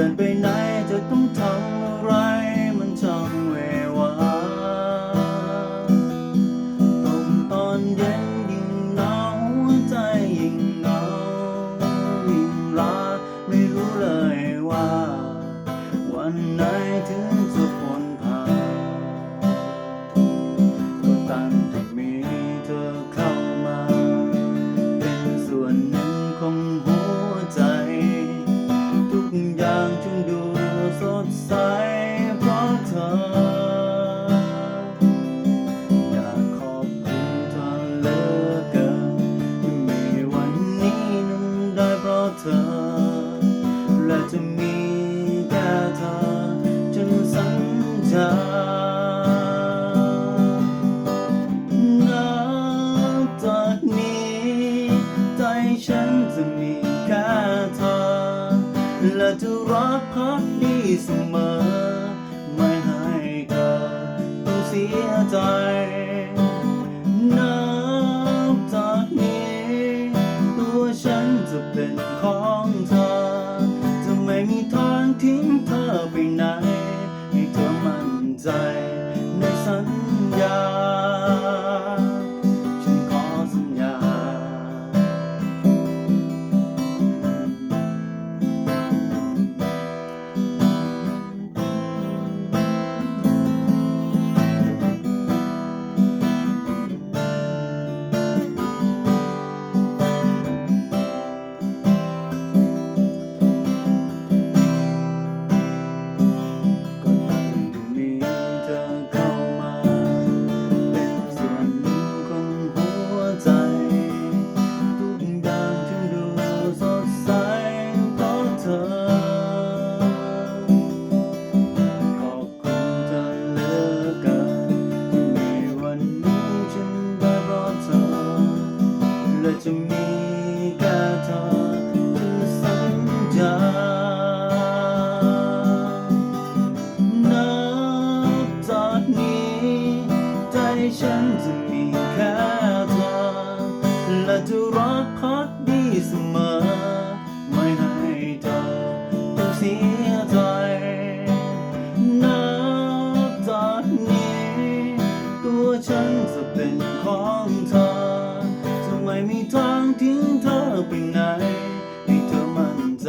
ดินไปไหนจะต้องทำอะไรมันจังเววาตรงตอนเย็นยิ่งหนาววใจยิ่งเหงายิ่งลาไม่รู้เลยว่า วันไหนถึง พักดีเสมอ ไม่ให้เธอต้องเสียใจนับจากนี้ ตัวฉันจะเป็นของ รักพักดีเสมอ ไม่ให้เธอต้องเสียใจนับจากนี้ ตัวฉันจะเป็นของเธอ จะไม่มีทางทิ้งเธอไปไหนให้เธอมั่นใจ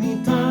มีทา